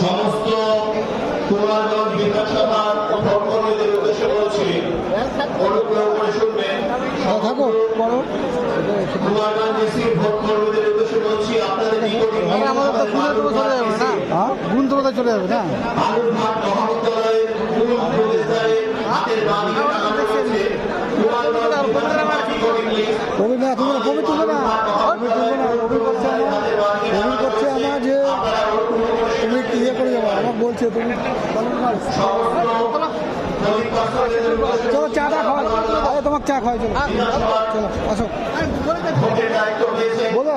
সমস্ত কুমারগঞ্জ বিধানসভার ভোটকর্মীদের উদ্দেশ্যে বলছি অনুগ্রহ করে শুনবেন। কুমারগঞ্জ ডিসি ভোটকর্মীদের উদ্দেশ্যে বলছি আপনাদের নিকটে আমাদের তো গুণের চলে যাবে না। হ্যাঁ? চলে যাবে না। আলুরঘাট মহাবিদ্যালয়ের মূল প্রবেশদ্বারে হাতের বাঁ দিকে টাঙানো রয়েছে কুমারগঞ্জ বিধানসভা টিকিট বলছে তুমি চলো চাটা খাওয়াই আরে তোমার চা খাওয়াই, চলো। চলো, আসো। বলো।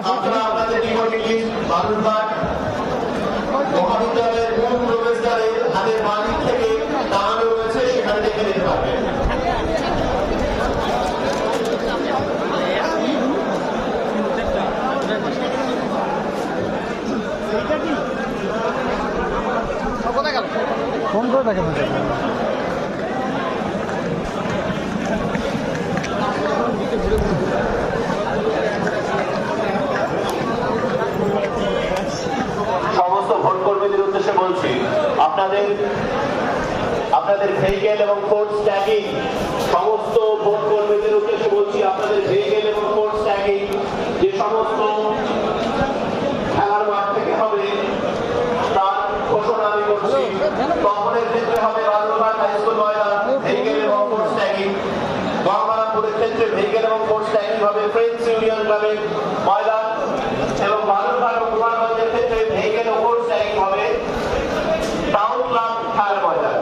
মহাবিদ্যালয়ের মূল প্রবেশদ্বারে হাতের বাঁ থেকে টাঙানো রয়েছে, সেখানে দেখে নিতে পারবেন ফোন করে দেখে সমস্ত ভোট কর্মীদের উদ্দেশ্যে বলছি, আপনাদের আপনাদের ভেহিকেল এবং ফোর্স ট্যাগিং, সমস্ত ভোট কর্মীদের উদ্দেশ্যে বলছি, আপনাদের ভেহিকেল এবং ফোর্স ট্যাগিং, যে সমস্ত খেলার মাঠ থেকে হবে তার ঘোষণা আমি করছি কখনের ক্ষেত্রে হবে বালুরঘাট হাই স্কুল ময়দান ভেহিকেল এবং ফোর্স ট্যাগিং গঙ্গারামপুরের ক্ষেত্রে ভেহিকেল এবং ফোর্স ট্যাগিং হবে ময়দান এবং বালুরঘাট ও কুমারগঞ্জের ক্ষেত্রে ভেহিকেল ও ফোর্স হবে টাউন ক্লাব খেলার ময়দান।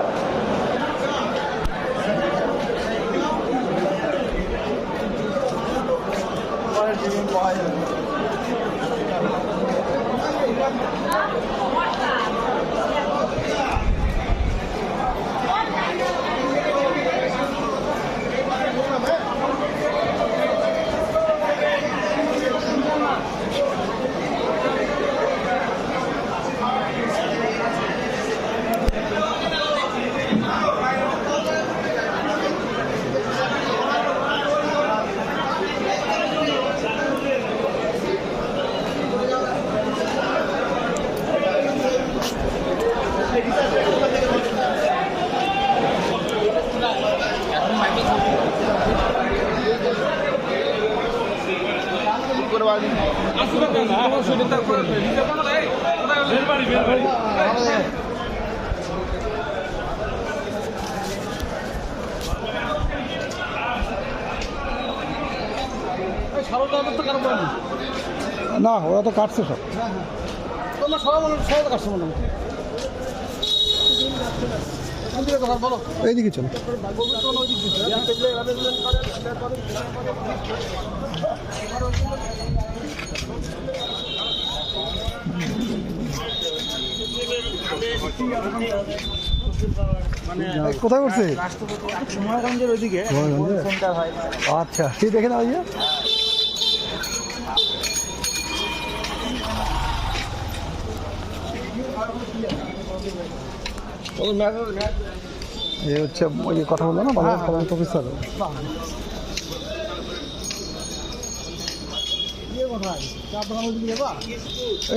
না ওরা তো কাটছে সব। তোমার সবাই সবাই কাটছে মনে হয়। এইদিকে চলো। কোথায় করছে? কুমারগঞ্জের ওইদিকে। হয়। আচ্ছা ঠিক দেখে নাও ইয়ে এই হচ্ছে ওই কথা বলল না বাংলাদেশ অফিসার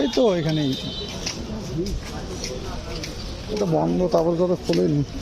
এই তো এখানেই। এটা বন্ধ তারপর তো খোলেনি।